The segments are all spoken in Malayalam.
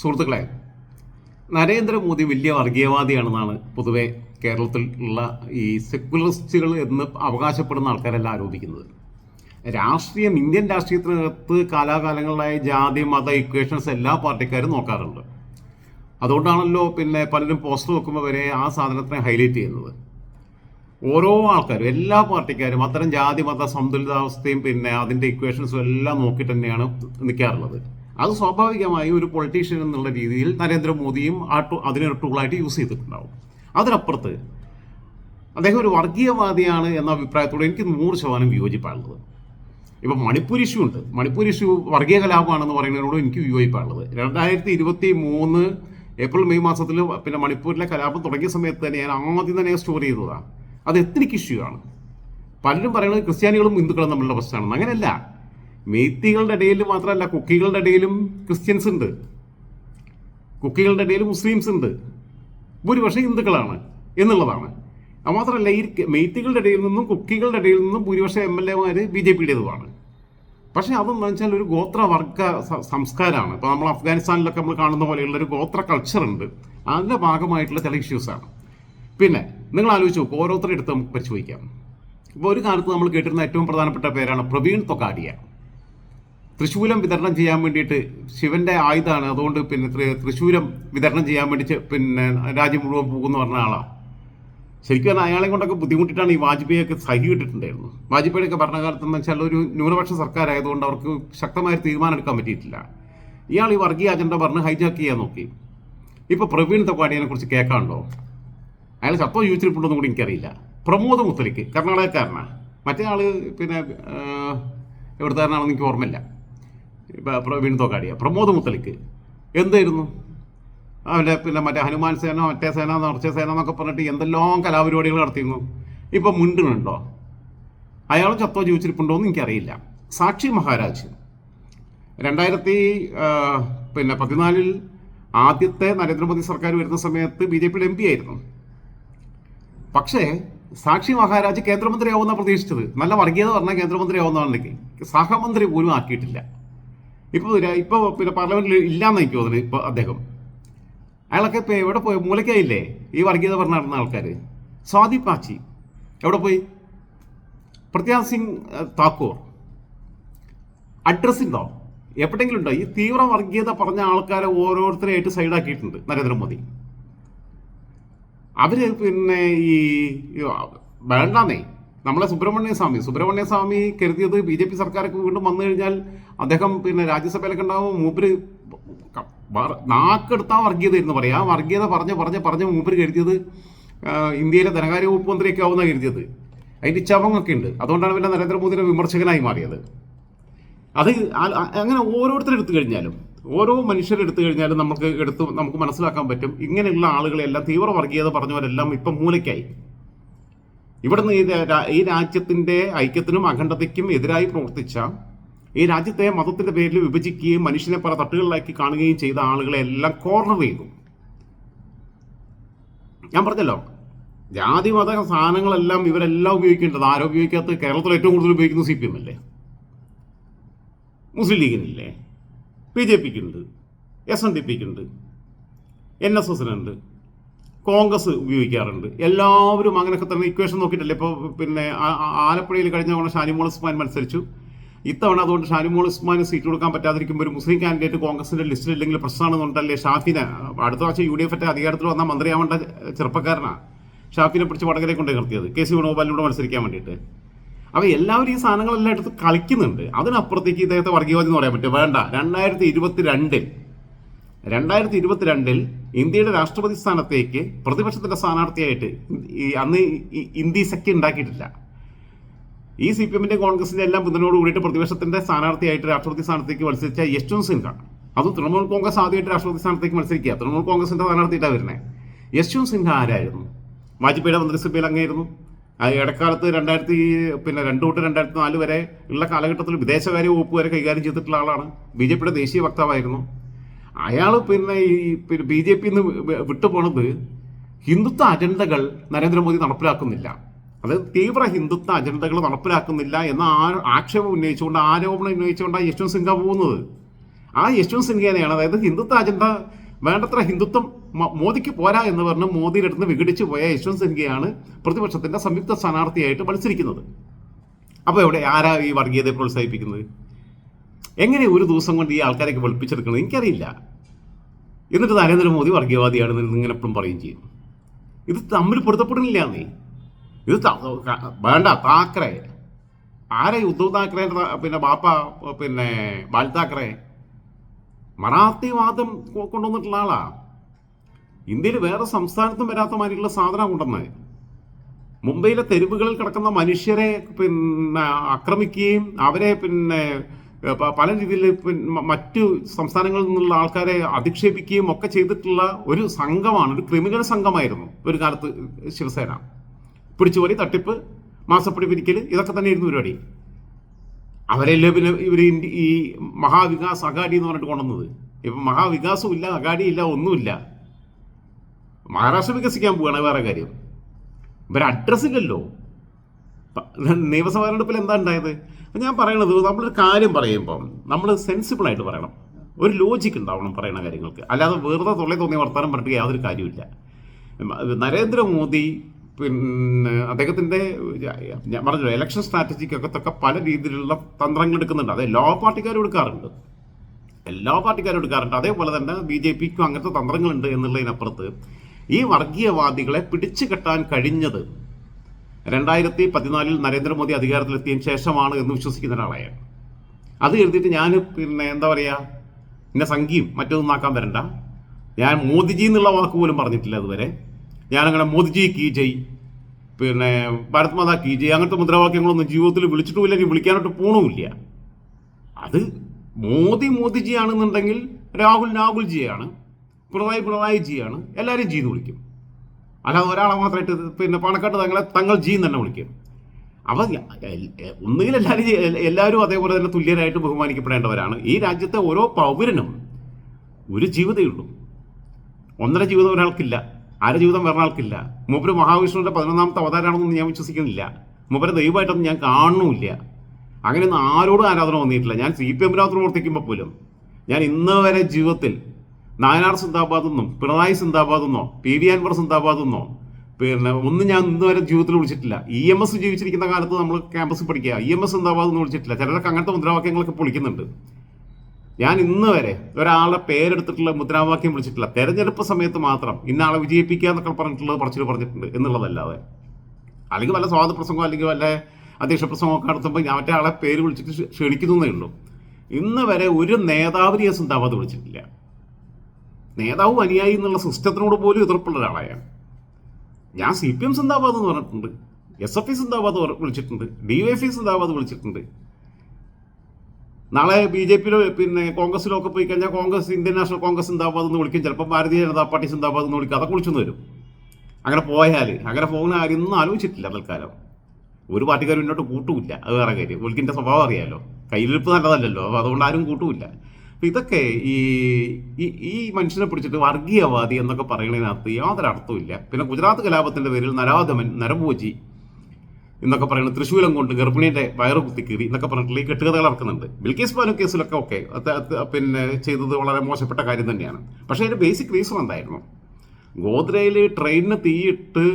സുഹൃത്തുക്കളെ നരേന്ദ്രമോദി വലിയ വർഗീയവാദിയാണെന്നാണ് പൊതുവെ കേരളത്തിൽ ഉള്ള ഈ സെക്യുലറിസ്റ്റുകൾ എന്ന് അവകാശപ്പെടുന്ന ആൾക്കാരെല്ലാം ആരോപിക്കുന്നത്. രാഷ്ട്രീയം ഇന്ത്യൻ രാഷ്ട്രീയത്തിനകത്ത് കാലാകാലങ്ങളിലായി ജാതി മത ഇക്വേഷൻസ് എല്ലാ പാർട്ടിക്കാരും നോക്കാറുണ്ട്. അതുകൊണ്ടാണല്ലോ പിന്നെ പലരും പോസ്റ്റർ വെക്കുമ്പോൾ വരെ ആ സാധനത്തിനെ ഹൈലൈറ്റ് ചെയ്യുന്നത്. ഓരോ ആൾക്കാരും എല്ലാ പാർട്ടിക്കാരും അത്തരം ജാതി മത സന്തുലിതാവസ്ഥയും പിന്നെ അതിന്റെ ഇക്വേഷൻസും എല്ലാം നോക്കിയിട്ട് തന്നെയാണ് നിൽക്കാറുള്ളത് അത് സ്വാഭാവികമായും ഒരു പൊളിറ്റീഷ്യൻ എന്നുള്ള രീതിയിൽ നരേന്ദ്രമോദിയും ആ ടൂ അതിനൊരു ടൂളായിട്ട് യൂസ് ചെയ്തിട്ടുണ്ടാവും. അതിനപ്പുറത്ത് അദ്ദേഹം ഒരു വർഗീയവാദിയാണ് എന്ന അഭിപ്രായത്തോട് എനിക്ക് നൂറ് ശതമാനം വിയോജിപ്പാണുള്ളത്. ഇപ്പം മണിപ്പൂർ ഇഷ്യൂ ഉണ്ട്. മണിപ്പൂർ ഇഷ്യൂ വർഗീയ കലാപമാണെന്ന് പറയുന്നതിനോട് എനിക്ക് വിയോജിപ്പാണുള്ളത്. രണ്ടായിരത്തി ഇരുപത്തി മൂന്ന് ഏപ്രിൽ മെയ് മാസത്തിൽ പിന്നെ മണിപ്പൂരിലെ കലാപം തുടങ്ങിയ സമയത്ത് തന്നെ ഞാൻ ആദ്യം തന്നെ സ്റ്റോർ ചെയ്തതാണ്. അത് എത്നിക് ഇഷ്യൂ ആണ്. പലരും പറയുന്നത് ക്രിസ്ത്യാനികളും ഹിന്ദുക്കളും തമ്മിലുള്ള പ്രശ്നമാണ് അങ്ങനെയല്ല. മെയ്ത്തികളുടെ ഇടയിൽ മാത്രമല്ല കുക്കികളുടെ ഇടയിലും ക്രിസ്ത്യൻസ് ഉണ്ട്. കുക്കികളുടെ ഇടയിൽ മുസ്ലിംസ് ഉണ്ട്. ഭൂരിപക്ഷം ഹിന്ദുക്കളാണ് എന്നുള്ളതാണ്. അത് മാത്രമല്ല ഈ മെയ്ത്തികളുടെ ഇടയിൽ നിന്നും കുക്കികളുടെ ഇടയിൽ നിന്നും ഭൂരിപക്ഷം എം എൽ എമാർ ബി ജെ പിയുടേതുമാണ്. പക്ഷേ അതെന്ന് വെച്ചാൽ ഒരു ഗോത്രവർഗ സംസ്കാരമാണ്. ഇപ്പോൾ നമ്മൾ അഫ്ഗാനിസ്ഥാനിലൊക്കെ നമ്മൾ കാണുന്ന പോലെയുള്ള ഒരു ഗോത്ര കൾച്ചർ ഉണ്ട്. അതിന്റെ ഭാഗമായിട്ടുള്ള ചില ഇഷ്യൂസാണ് പിന്നെ നിങ്ങൾ ആലോചിച്ച് നോക്കും ഓരോരുത്തരുടെ അടുത്ത് നമുക്ക് പരിശോധിക്കാം. ഇപ്പോൾ ഒരു കാലത്ത് നമ്മൾ കേട്ടിരുന്ന ഏറ്റവും പ്രധാനപ്പെട്ട പേരാണ് പ്രവീൺ തൊക്കാടിയ. തൃശൂലം വിതരണം ചെയ്യാൻ വേണ്ടിയിട്ട് ശിവന്റെ ആയുധമാണ്. അതുകൊണ്ട് പിന്നെ തൃശ്ശൂലം വിതരണം ചെയ്യാൻ വേണ്ടി പിന്നെ രാജ്യം മുഴുവൻ പോകുന്ന പറഞ്ഞ ആളാണ് ശരിക്കും പറഞ്ഞാൽ അയാളെ കൊണ്ടൊക്കെ ബുദ്ധിമുട്ടിട്ടാണ് ഈ വാജ്പേയിയൊക്കെ സഹി കിട്ടിട്ടുണ്ടായിരുന്നു വാജ്പേയിയൊക്കെ ഭരണകാലത്ത് എന്ന് വെച്ചാൽ ഒരു ന്യൂനപക്ഷ സർക്കാരായതുകൊണ്ട് അവർക്ക് ശക്തമായ തീരുമാനം എടുക്കാൻ പറ്റിയിട്ടില്ല. ഇയാൾ ഈ വർഗീയ അജണ്ട പറഞ്ഞ് ഹൈജാക്ക് ചെയ്യാൻ നോക്കി. ഇപ്പോൾ പ്രവീൺ തൊക്കാടിയെ കുറിച്ച് കേൾക്കാണ്ടോ അയാൾ ചത്തോ ജീവിച്ചിരിപ്പുണ്ടോന്നും കൂടി എനിക്കറിയില്ല. പ്രമോദ് മുത്തലിക്ക് കർണാടകക്കാരനാണ് മറ്റേ ആൾ പിന്നെ എവിടുത്തുകാരനാണെന്ന് എനിക്ക് ഓർമ്മയില്ല. ഇപ്പം പ്രവീൺ തോക്കാടിയ. പ്രമോദ് മുത്തലിക്ക്. എന്തായിരുന്നു? അവന്റെ പിന്നെ മറ്റേ ഹനുമാൻ സേന മറ്റേ സേന നിറച്ച സേന എന്നൊക്കെ പറഞ്ഞിട്ട് എന്തെല്ലാം കലാപരിപാടികൾ നടത്തിയിരുന്നു. ഇപ്പം മിണ്ടുന്നുണ്ടോ? അയാൾ ചത്തോ ജീവിച്ചിരിപ്പുണ്ടോ എന്ന് എനിക്കറിയില്ല. സാക്ഷി മഹാരാജ്. രണ്ടായിരത്തി പിന്നെ പതിനാലിൽ ആദ്യത്തെ നരേന്ദ്രമോദി സർക്കാർ വരുന്ന സമയത്ത് ബി ജെ പിയുടെ എം പി ആയിരുന്നു. പക്ഷേ സാക്ഷി മഹാരാജ് കേന്ദ്രമന്ത്രിയാവുന്ന പ്രതീക്ഷിച്ചത്. നല്ല വർഗീയത പറഞ്ഞാൽ കേന്ദ്രമന്ത്രിയാവുന്നതാണെങ്കിൽ സഹമന്ത്രി പോലും ആക്കിയിട്ടില്ല. ഇപ്പോൾ ഇപ്പോൾ പിന്നെ പാർലമെന്റിൽ ഇല്ലാന്ന് എനിക്ക് തോന്നുന്നു ഇപ്പോൾ അദ്ദേഹം. അയാളൊക്കെ ഇപ്പോൾ എവിടെ പോയി? മൂലക്കായില്ലേ ഈ വർഗീയത പറഞ്ഞ നടന്ന ആൾക്കാർ സ്വാതി പാച്ചി. എവിടെ പോയി? പ്രത്യാ സിംഗ് താക്കൂർ. അഡ്രസ് ഉണ്ടോ? എപ്പോഴെങ്കിലും ഉണ്ടോ? ഈ തീവ്ര വർഗീയത പറഞ്ഞ ആൾക്കാരെ ഓരോരുത്തരെയായിട്ട് സൈഡാക്കിയിട്ടുണ്ട് നരേന്ദ്രമോദി. അവർ പിന്നെ ഈ വേണ്ടാന്നേ. നമ്മളെ സുബ്രഹ്മണ്യ സ്വാമി സുബ്രഹ്മണ്യ സ്വാമി കരുതിയത് ബി ജെ പി സർക്കാരൊക്കെ വീണ്ടും വന്നു കഴിഞ്ഞാൽ അദ്ദേഹം പിന്നെ രാജ്യസഭയിലൊക്കെ ഉണ്ടാവും മൂപ്പര് നാക്കെടുത്താ വർഗീയത എന്ന് പറയാം ആ വർഗീയത പറഞ്ഞ് പറഞ്ഞ് പറഞ്ഞ് മൂപ്പര് കരുതിയത് ഇന്ത്യയിലെ ധനകാര്യ വകുപ്പ് മന്ത്രിയൊക്കെ ആവുന്ന കരുതിയത്. അതിന്റെ ഇച്ഛാഭംഗമൊക്കെ ഉണ്ട്. അതുകൊണ്ടാണ് പിന്നെ നരേന്ദ്രമോദിയുടെ വിമർശകനായി മാറിയത്. അത് അങ്ങനെ ഓരോരുത്തരും എടുത്തു കഴിഞ്ഞാലും ഓരോ മനുഷ്യരെ എടുത്തു കഴിഞ്ഞാലും നമുക്ക് എടുത്ത് നമുക്ക് മനസ്സിലാക്കാൻ പറ്റും. ഇങ്ങനെയുള്ള ആളുകളെല്ലാം തീവ്ര വർഗീയത പറഞ്ഞവരെല്ലാം ഇപ്പം മൂലയ്ക്കായി. ഇവിടുന്ന് ഈ ഈ രാജ്യത്തിന്റെ ഐക്യത്തിനും അഖണ്ഡതയ്ക്കും എതിരായി പ്രവർത്തിച്ച ഈ രാജ്യത്തെ മതത്തിന്റെ പേരിൽ വിഭജിക്കുകയും മനുഷ്യനെ പല തട്ടുകളിലാക്കി കാണുകയും ചെയ്ത ആളുകളെ എല്ലാം കോർണർ ചെയ്തു. ഞാൻ പറഞ്ഞല്ലോ ജാതി മത സാധനങ്ങളെല്ലാം ഇവരെല്ലാം ഉപയോഗിക്കേണ്ടത് ആരോ ഉപയോഗിക്കാത്ത കേരളത്തിൽ ഏറ്റവും കൂടുതൽ ഉപയോഗിക്കുന്ന സി പി എം അല്ലേ? മുസ്ലിം ലീഗിനില്ലേ? ബി ജെ പിക്കുണ്ട് എസ് എൻ ഡി പിക്കുണ്ട് എൻ എസ് എസിനുണ്ട് കോൺഗ്രസ് ഉപയോഗിക്കാറുണ്ട്. എല്ലാവരും അങ്ങനെയൊക്കെ തന്നെ ഇക്വേഷൻ നോക്കിയിട്ടല്ലേ? ഇപ്പോൾ പിന്നെ ആലപ്പുഴയിൽ കഴിഞ്ഞ തവണ ഷാനിമോൾ ഉസ്മാൻ മത്സരിച്ചു. ഇത്തവണ അതുകൊണ്ട് ഷാനിമോൾ ഉസ്മാന് സീറ്റ് കൊടുക്കാൻ പറ്റാതിരിക്കുമ്പോൾ ഒരു മുസ്ലിം കാൻഡിഡേറ്റ് കോൺഗ്രസിന്റെ ലിസ്റ്റിൽ ഇല്ലെങ്കിൽ പ്രശ്നമാണെന്നുണ്ടല്ലേ ഷാഫിനെ? അടുത്ത പ്രാവശ്യം യു ഡി എഫ് അധികാരത്തിൽ വന്ന മന്ത്രിയാവേണ്ട ചെറുപ്പക്കാരനാണ് ഷാഫിനെ പിടിച്ച് വടകരെ കൊണ്ട് നിർത്തിയത്. കെ സി വേണുഗോപാലിനോട് മത്സരിക്കാൻ വേണ്ടിയിട്ട്. അപ്പോൾ എല്ലാവരും ഈ സാധനങ്ങളെല്ലാം എടുത്ത് കളിക്കുന്നുണ്ട്. അതിനപ്പുറത്തേക്ക് ഇദ്ദേഹത്തെ വർഗീയവാദി എന്ന് പറയാൻ പറ്റും വേണ്ട. രണ്ടായിരത്തി ഇരുപത്തി രണ്ടിൽ രണ്ടായിരത്തി ഇരുപത്തിരണ്ടിൽ ഇന്ത്യയുടെ രാഷ്ട്രപതി സ്ഥാനത്തേക്ക് പ്രതിപക്ഷത്തിന്റെ സ്ഥാനാർത്ഥിയായിട്ട് അന്ന് ഇന്ത്യ സഖ്യം ഉണ്ടാക്കിയിട്ടില്ല. ഈ സി പി എമ്മിന്റെ കോൺഗ്രസിന്റെ എല്ലാം പിന്തുണയോട് കൂടിയിട്ട് പ്രതിപക്ഷത്തിന്റെ സ്ഥാനാർത്ഥിയായിട്ട് രാഷ്ട്രപതി സ്ഥാനത്തേക്ക് മത്സരിച്ച യശ്വന്ത് സിൻഹ അതും തൃണമൂൽ കോൺഗ്രസ് ആദ്യമായിട്ട് രാഷ്ട്രപതി സ്ഥാനത്തേക്ക് മത്സരിക്കുക. തൃണമൂൽ കോൺഗ്രസിന്റെ സ്ഥാനാർത്ഥിയിട്ടാണ് വരുന്നത് യശ്വന്ത് സിൻഹ ആരായിരുന്നു? വാജ്പേയിയുടെ മന്ത്രിസഭയിൽ അങ്ങായിരുന്നു. ഇടക്കാലത്ത് രണ്ടായിരത്തി പിന്നെ രണ്ട് തൊട്ട് രണ്ടായിരത്തി നാല് വരെ ഉള്ള കാലഘട്ടത്തിൽ വിദേശകാര്യ വകുപ്പ് വരെ കൈകാര്യം ചെയ്തിട്ടുള്ള ആളാണ്. ബി ജെ പിയുടെ ദേശീയ വക്താവായിരുന്നു. അയാൾ പിന്നെ ഈ പിന്നെ ബി ജെ പിന്ന് വിട്ടുപോണത് ഹിന്ദുത്വ അജണ്ടകൾ നരേന്ദ്രമോദി നടപ്പിലാക്കുന്നില്ല. അത് തീവ്ര ഹിന്ദുത്വ അജണ്ടകൾ നടപ്പിലാക്കുന്നില്ല എന്ന ആക്ഷേപം ഉന്നയിച്ചുകൊണ്ട് ആരോപണം ഉന്നയിച്ചുകൊണ്ടാണ് യശ്വന്ത് സിൻഹ പോകുന്നത്. ആ യശ്വന്ത് സിൻഹേനെയാണ് അതായത് ഹിന്ദുത്വ അജണ്ട വേണ്ടത്ര ഹിന്ദുത്വം മോദിക്ക് പോരാ എന്ന് പറഞ്ഞ് മോദിയുടെ അടുത്ത് വിഘടിച്ചു പോയ യശ്വന്ത് സിൻഹയാണ് പ്രതിപക്ഷത്തിന്റെ സംയുക്ത സ്ഥാനാർത്ഥിയായിട്ട് മത്സരിക്കുന്നത്. അപ്പോൾ എവിടെ ആരാ ഈ വർഗീയതയെ പ്രോത്സാഹിപ്പിക്കുന്നത്? എങ്ങനെ ഒരു ദിവസം കൊണ്ട് ഈ ആൾക്കാരെയൊക്കെ വെളുപ്പിച്ചെടുക്കണം എനിക്കറിയില്ല. എന്നിട്ട് നരേന്ദ്രമോദി വർഗീയവാദിയാണെന്ന് ഇങ്ങനെ എപ്പോഴും പറയുകയും ചെയ്യും. ഇത് തമ്മിൽ പൊരുത്തപ്പെടുന്നില്ല നീ. ഇത് വേണ്ട താക്കറെ. ആരെ ഉദ്ധവ് താക്കറെ പിന്നെ ബാപ്പ പിന്നെ ബാൽ താക്കറെ? മറാത്തിവാദം വാദം കൊണ്ടുവന്നിട്ടുള്ള ആളാ. ഇന്ത്യയിൽ വേറെ സംസ്ഥാനത്തും വരാത്ത മാതിരിയുള്ള സാധനം കൊണ്ടുവന്നത് മുംബൈയിലെ തെരുവുകളിൽ കിടക്കുന്ന മനുഷ്യരെ പിന്നെ ആക്രമിക്കുകയും അവരെ പിന്നെ പല രീതിയിൽ മറ്റു സംസ്ഥാനങ്ങളിൽ നിന്നുള്ള ആൾക്കാരെ അധിക്ഷേപിക്കുകയും ഒക്കെ ചെയ്തിട്ടുള്ള ഒരു സംഘമാണ് ഒരു ക്രിമിനൽ സംഘമായിരുന്നു ഒരു കാലത്ത് ശിവസേന. പിടിച്ചുപോലി തട്ടിപ്പ് മാസപ്പടി പിരിക്കൽ ഇതൊക്കെ തന്നെയായിരുന്നു പരിപാടി. അവരെല്ലാം പിന്നെ ഇവർ ഈ മഹാവികാസ് അഗാഡി എന്ന് പറഞ്ഞിട്ട് കൊണ്ടുവന്നത്? ഇപ്പം മഹാവികാസവും ഇല്ല അഗാഡിയില്ല ഒന്നുമില്ല. മഹാരാഷ്ട്ര വികസിക്കാൻ പോവുകയാണ് വേറെ കാര്യം. ഇവർ അഡ്രസ്സില്ലല്ലോ നിയമസഭാ തെരഞ്ഞെടുപ്പിൽ എന്താ ഉണ്ടായത്? അപ്പം ഞാൻ പറയണത് നമ്മളൊരു കാര്യം പറയുമ്പം നമ്മൾ സെൻസിബിൾ ആയിട്ട് പറയണം. ഒരു ലോജിക്ക് ഉണ്ടാവണം പറയുന്ന കാര്യങ്ങൾക്ക്. അല്ലാതെ വെറുതെ തൊള്ളി തോന്നിയ വർത്തമാനം പറഞ്ഞിട്ട് യാതൊരു കാര്യമില്ല നരേന്ദ്രമോദി പിന്നെ അദ്ദേഹത്തിന്റെ ഞാൻ പറഞ്ഞു ഇലക്ഷൻ സ്ട്രാറ്റജിക്കൊക്കെ പല രീതിയിലുള്ള തന്ത്രങ്ങൾ എടുക്കുന്നുണ്ട്. അത് എല്ലാ പാർട്ടിക്കാരും എടുക്കാറുണ്ട്. എല്ലാ പാർട്ടിക്കാരും എടുക്കാറുണ്ട്. അതേപോലെ തന്നെ ബി ജെ പിക്കും അങ്ങനത്തെ തന്ത്രങ്ങളുണ്ട് എന്നുള്ളതിനപ്പുറത്ത് ഈ വർഗീയവാദികളെ പിടിച്ചു കെട്ടാൻ കഴിഞ്ഞത് രണ്ടായിരത്തി പതിനാലിൽ നരേന്ദ്രമോദി അധികാരത്തിലെത്തിയ ശേഷമാണ് എന്ന് വിശ്വസിക്കുന്ന ഒരാളായ അത് എഴുതിയിട്ട് ഞാൻ പിന്നെ എന്താ പറയുക എന്നെ സംഖ്യയും മറ്റൊന്നും ആക്കാൻ വരണ്ട. ഞാൻ മോദിജി എന്നുള്ള വാക്ക് പോലും പറഞ്ഞിട്ടില്ല അതുവരെ ഞാനങ്ങനെ മോദിജി കീ ജയ് പിന്നെ ഭാരത് മാതാ കീ ജയ് അങ്ങനത്തെ മുദ്രാവാക്യങ്ങളൊന്നും ജീവിതത്തിൽ വിളിച്ചിട്ടുമില്ല ഇനി വിളിക്കാനായിട്ട് പോണുമില്ല അത് മോദി മോദിജി ആണെന്നുണ്ടെങ്കിൽ രാഹുൽ രാഹുൽജിയാണ് പിണറായി പിണറായിജിയാണ് എല്ലാവരും ജി എന്ന് വിളിക്കും. അല്ലാതെ ഒരാളെ മാത്രമായിട്ട് പിന്നെ പാണക്കാട്ട് തങ്ങളെ തങ്ങൾ ജി തന്നെ വിളിക്കും. അവ ഒന്നുകിൽ എല്ലാവരും എല്ലാവരും അതേപോലെ തന്നെ തുല്യരായിട്ട് ബഹുമാനിക്കപ്പെടേണ്ടവരാണ്. ഈ രാജ്യത്തെ ഓരോ പൗരനും ഒരു ജീവിതമേ ഉള്ളൂ. ഒന്നര ജീവിതം ഒരാൾക്കില്ല. അര ജീവിതം വേറെ ആൾക്കില്ല മൂപ്പര് മഹാവിഷ്ണുവിന്റെ പതിനൊന്നാമത്തെ അവതാരമാണെന്നൊന്നും ഞാൻ വിശ്വസിക്കുന്നില്ല. മൂപ്പരെ ദൈവമായിട്ടൊന്നും ഞാൻ കാണുന്നുമില്ല. അങ്ങനെയൊന്നും ആരോടും ആരാധന വന്നിട്ടില്ല. ഞാൻ സി പി എമ്മിനകത്ത് പ്രവർത്തിക്കുമ്പോൾ പോലും ഞാൻ ഇന്ന് വരെ ജീവിതത്തിൽ നായനാർ സിന്ദാബാദ് എന്നും പിണറായി സിന്ദാബാദ് എന്നോ പി വി അൻവർ സിന്ദാബാദ് എന്നോ പിന്നെ ഒന്നും ഞാൻ ഇന്നുവരെ ജീവിതത്തിൽ വിളിച്ചിട്ടില്ല. ഇ എം എസ് ജീവിച്ചിരിക്കുന്ന കാലത്ത് നമ്മൾ ക്യാമ്പസിൽ പഠിക്കുക. ഇ എം എസ് സിന്ദാബാദ് എന്ന് വിളിച്ചിട്ടില്ല. ചിലരൊക്കെ അങ്ങനത്തെ മുദ്രാവാക്യങ്ങളൊക്കെ പൊളിക്കുന്നുണ്ട്. ഞാൻ ഇന്ന് വരെ ഒരാളുടെ പേരെടുത്തിട്ടുള്ള മുദ്രാവാക്യം വിളിച്ചിട്ടില്ല. തെരഞ്ഞെടുപ്പ് സമയത്ത് മാത്രം ഇന്നാളെ വിജയിപ്പിക്കുക എന്നൊക്കെ പറഞ്ഞിട്ടുള്ളത് പറച്ചിൽ പറഞ്ഞിട്ടുണ്ട് എന്നുള്ളതല്ലാതെ. അല്ലെങ്കിൽ വല്ല സ്വാഗത പ്രസംഗം അല്ലെങ്കിൽ വല്ല അധ്യക്ഷ പ്രസംഗമൊക്കെ നടത്തുമ്പോൾ ഞാൻ മറ്റേ ആളെ പേര് വിളിച്ചിട്ട് ക്ഷ- ക്ഷണിക്കുന്നതേ ഉള്ളൂ. ഇന്ന് വരെ ഒരു നേതാവിനെ സിന്ദാബാദ് വിളിച്ചിട്ടില്ല. നേതാവും അനുയായി എന്നുള്ള സിസ്റ്റത്തിനോട് പോലും എതിർപ്പുള്ള ഒരാളായാണ്. ഞാൻ സി പി എം സിന്ദാബാദ് എന്ന് പറഞ്ഞിട്ടുണ്ട്. എസ് എഫ് ഐ സിന്ദാബാദ് വിളിച്ചിട്ടുണ്ട്. ഡി വൈ എഫ് ഐ സിന്ദാബാദ് വിളിച്ചിട്ടുണ്ട്. നാളെ ബി ജെ പിയിലോ പിന്നെ കോൺഗ്രസിലോ ഒക്കെ പോയി കഴിഞ്ഞാൽ കോൺഗ്രസ് ഇന്ത്യൻ നാഷണൽ കോൺഗ്രസ് സിന്ദാബാദ് എന്ന് വിളിക്കും. ചിലപ്പോൾ ഭാരതീയ ജനതാ പാർട്ടി സിന്ദാബാദ് എന്ന് വിളിക്കും. അതൊക്കെ വിളിച്ചു വരും. അങ്ങനെ പോയാൽ അങ്ങനെ പോകുന്ന ആരും ഒന്നും ആലോചിച്ചിട്ടില്ല തൽക്കാലം. ഒരു പാർട്ടിക്കാർ മുന്നോട്ട് കൂട്ടുമില്ല അത് വേറെ കാര്യം. ഒലിക്കിന്റെ സ്വഭാവം അറിയാമല്ലോ കയ്യിലിരിപ്പ് നല്ലതല്ലല്ലോ. അപ്പോൾ അതുകൊണ്ട് ആരും കൂട്ടുമില്ല അപ്പോൾ ഇതൊക്കെ ഈ ഈ- മനുഷ്യനെ പിടിച്ചിട്ട് വർഗീയവാദി എന്നൊക്കെ പറയുന്നതിനകത്ത് യാതൊരു അർത്ഥമില്ല പിന്നെ ഗുജറാത്ത് കലാപത്തിന്റെ പേരിൽ നരാധമൻ നരഭോജി എന്നൊക്കെ പറയുന്നത് തൃശ്ശൂലം കൊണ്ട് ഗർഭിണിയുടെ വയറ് കുത്തിക്കീറി എന്നൊക്കെ പറഞ്ഞിട്ടുള്ള ഈ കെട്ടുകഥകൾ ഇറക്കുന്നുണ്ട് ബിൽക്കേസ് ബാനു കേസിലൊക്കെ ഓക്കെ പിന്നെ ചെയ്തത് വളരെ മോശപ്പെട്ട കാര്യം തന്നെയാണ്. പക്ഷേ അതിന്റെ ബേസിക് റീസൺ എന്തായിരുന്നു? ഗോദ്രയിൽ ട്രെയിനിന് തീയിട്ട്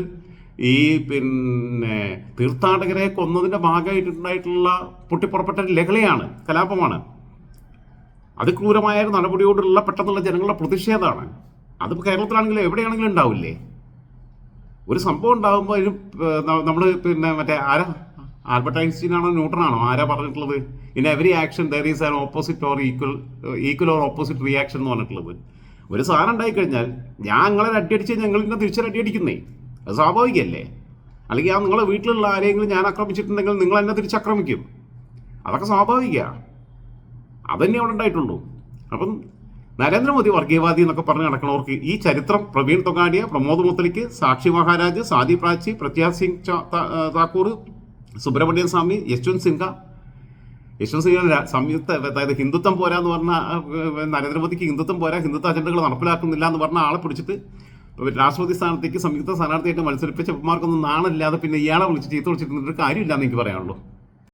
ഈ പിന്നെ തീർത്ഥാടകരെ കൊന്നതിന്റെ ഭാഗമായിട്ടുണ്ടായിട്ടുള്ള പൊട്ടിപ്പുറപ്പെട്ട ലഹളയാണ് കലാപമാണ്. അതിക്രൂരമായ ഒരു നടപടിയോടുള്ള പെട്ടെന്നുള്ള ജനങ്ങളുടെ പ്രതിഷേധമാണ്. അതിപ്പോൾ കേരളത്തിലാണെങ്കിലും എവിടെയാണെങ്കിലും ഉണ്ടാവില്ലേ? ഒരു സംഭവം ഉണ്ടാകുമ്പോൾ നമ്മൾ പിന്നെ മറ്റേ ആരാ? ആൽബർട്ട് ഐൻസ്റ്റീനാണോ ന്യൂട്ടൺ ആരാ പറഞ്ഞിട്ടുള്ളത്? In every action there is an opposite or equal equal or opposite reaction എന്ന് പറഞ്ഞിട്ടുള്ളത്. ഒരു സാധനം ഉണ്ടായിക്കഴിഞ്ഞാൽ ഞാൻ നിങ്ങളെ അടിയടിച്ച് ഞങ്ങൾ ഇന്നെ തിരിച്ചൊരു അടി അടിക്കുന്നേ അത് സ്വാഭാവികമല്ലേ? അല്ലെങ്കിൽ ആ നിങ്ങളെ വീട്ടിലുള്ള ആരെങ്കിലും ഞാൻ ആക്രമിച്ചിട്ടുണ്ടെങ്കിൽ നിങ്ങൾ എന്നെ തിരിച്ചാക്രമിക്കും അതൊക്കെ സ്വാഭാവികമാണ് അതന്നെ അവിടെ ഉണ്ടായിട്ടുള്ളൂ. അപ്പം നരേന്ദ്രമോദി വർഗീയവാദി എന്നൊക്കെ പറഞ്ഞ് നടക്കണവർക്ക് ഈ ചരിത്രം പ്രവീൺ തൊഗാഡിയ പ്രമോദ് മുത്തലിക്ക് സാക്ഷി മഹാരാജ് സാദി പ്രാച്ചി പ്രത്യാ സിംഗ് താക്കൂർ സുബ്രഹ്മണ്യൻ സ്വാമി യശ്വന്ത് സിൻഹ യശ്വന്ത് സിൻഹ സംയുക്ത അതായത് ഹിന്ദുത്വം പോരാ എന്ന് പറഞ്ഞ നരേന്ദ്രമോദിക്ക് ഹിന്ദുത്വം പോരാ ഹിന്ദുത്വ അജണ്ടകൾ നടപ്പിലാക്കുന്നില്ല എന്ന് പറഞ്ഞ ആളെ പിടിച്ചിട്ട് രാഷ്ട്രപതി സ്ഥാനത്തേക്ക് സംയുക്ത സ്ഥാനാർത്ഥിയായിട്ട് മത്സരിപ്പിച്ച ഇവന്മാർക്കൊന്നും നാണില്ലാതെ പിന്നെ ഇയാളെ വിളിച്ച് ചീത്ത വിളിച്ചിട്ട് കാര്യമില്ല എന്ന് എനിക്ക് പറയാനുള്ളൂ.